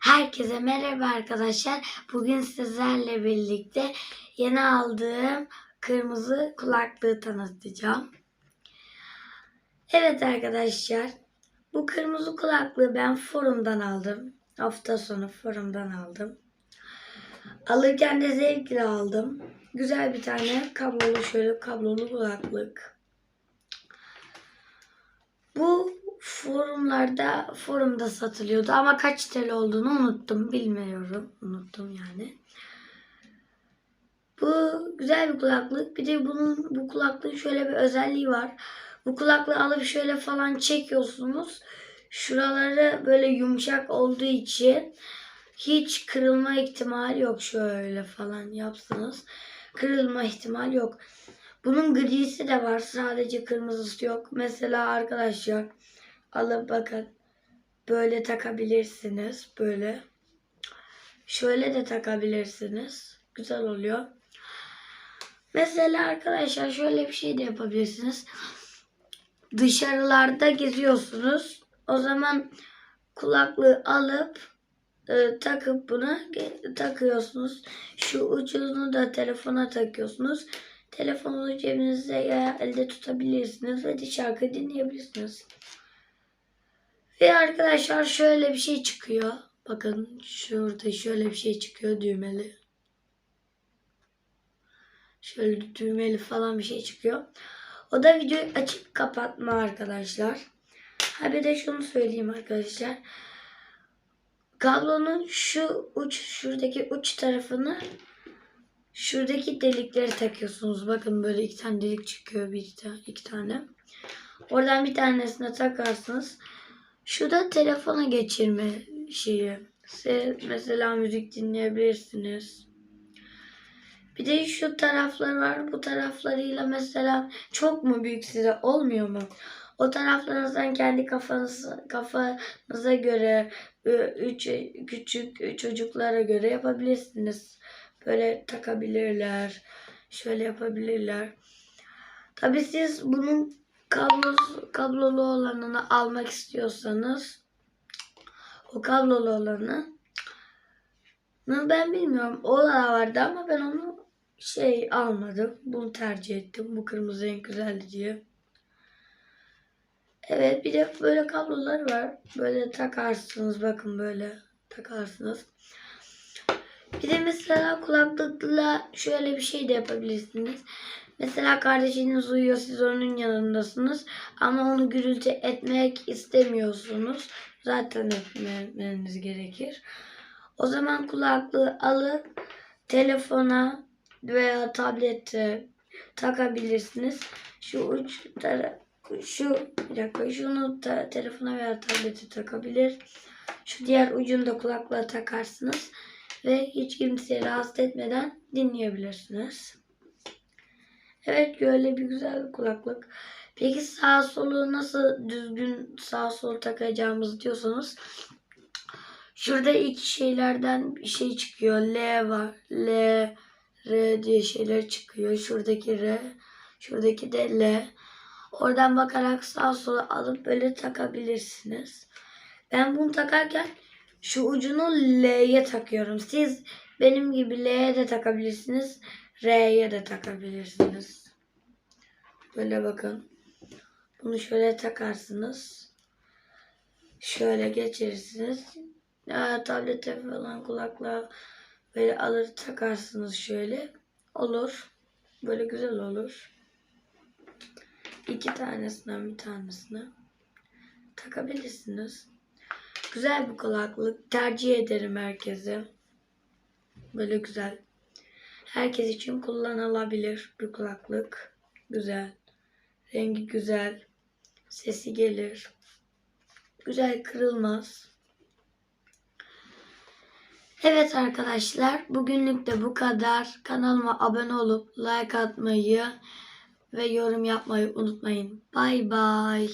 Herkese merhaba arkadaşlar. Bugün sizlerle birlikte yeni aldığım kırmızı kulaklığı tanıtacağım. Evet arkadaşlar. Bu kırmızı kulaklığı ben forumdan aldım. Hafta sonu forumdan aldım. Alırken de zevkle aldım. Güzel bir tane kablolu şöyle kablolu kulaklık. Bu forumlarda forumda satılıyordu ama kaç TL olduğunu unuttum. Bilmiyorum. Unuttum yani. Bu güzel bir kulaklık. Bir de bunun bu kulaklığın şöyle bir özelliği var. Bu kulaklığı alıp şöyle falan çekiyorsunuz. Şuraları böyle yumuşak olduğu için hiç kırılma ihtimali yok. Şöyle falan yapsanız kırılma ihtimali yok. Bunun grisi de var. Sadece kırmızısı yok. Mesela arkadaşlar alıp bakın böyle takabilirsiniz. Böyle. Şöyle de takabilirsiniz. Güzel oluyor. Mesela arkadaşlar şöyle bir şey de yapabilirsiniz. Dışarılarda geziyorsunuz. O zaman kulaklığı alıp e, takıp buna ge- takıyorsunuz. Şu ucunu da telefona takıyorsunuz. Telefonunuzu cebinizde ya elde tutabilirsiniz ve şarkı dinleyebilirsiniz. Ve arkadaşlar şöyle bir şey çıkıyor. Bakın şurada şöyle bir şey çıkıyor düğmeli. Şöyle düğmeli falan bir şey çıkıyor. O da videoyu açıp kapatma arkadaşlar. Ha bir de şunu söyleyeyim arkadaşlar. Kablonun şu uç şuradaki uç tarafını şuradaki delikleri takıyorsunuz. Bakın böyle iki tane delik çıkıyor bir tane iki tane. Oradan bir tanesine takarsınız. Şu da telefona geçirme şeyi. Size mesela müzik dinleyebilirsiniz. Bir de şu taraflar var. Bu taraflarıyla mesela çok mu büyük size olmuyor mu? O taraflarınızdan kendi kafanız, kafanıza göre üç, küçük çocuklara göre yapabilirsiniz. Böyle takabilirler. Şöyle yapabilirler. Tabii siz bunun kablosu, kablolu olanını almak istiyorsanız o kablolu olanı ben bilmiyorum. O da vardı ama ben onu şey almadım. Bunu tercih ettim. Bu kırmızı renk güzeldi diye. Evet bir de böyle kablolar var. Böyle takarsınız bakın böyle takarsınız. Bir de mesela kulaklıkla şöyle bir şey de yapabilirsiniz. Mesela kardeşiniz uyuyor siz onun yanındasınız ama onu gürültü etmek istemiyorsunuz. Zaten etmeniz gerekir. O zaman kulaklığı alıp telefona veya tablete takabilirsiniz. Şu uç şu bir dakika şunu da telefona veya tablete takabilir. Şu diğer ucunu da kulaklığa takarsınız ve hiç kimseyi rahatsız etmeden dinleyebilirsiniz. Evet böyle bir güzel bir kulaklık. Peki sağ solu nasıl düzgün sağ sol takacağımızı diyorsanız şurada iki şeylerden bir şey çıkıyor. L var. L, R diye şeyler çıkıyor. Şuradaki R, şuradaki de L. Oradan bakarak sağ sola alıp böyle takabilirsiniz. Ben bunu takarken şu ucunu L'ye takıyorum. Siz benim gibi L'ye de takabilirsiniz. R'ye de takabilirsiniz. Böyle bakın. Bunu şöyle takarsınız. Şöyle geçirirsiniz. Ya, tablete falan kulaklığa böyle alır takarsınız şöyle. Olur. Böyle güzel olur. İki tanesinden bir tanesini takabilirsiniz. Güzel bir kulaklık. Tercih ederim herkese. Böyle güzel. Herkes için kullanılabilir bir kulaklık. Güzel. Rengi güzel. Sesi gelir. Güzel kırılmaz. Evet arkadaşlar bugünlük de bu kadar. Kanalıma abone olup like atmayı ve yorum yapmayı unutmayın. Bay bay.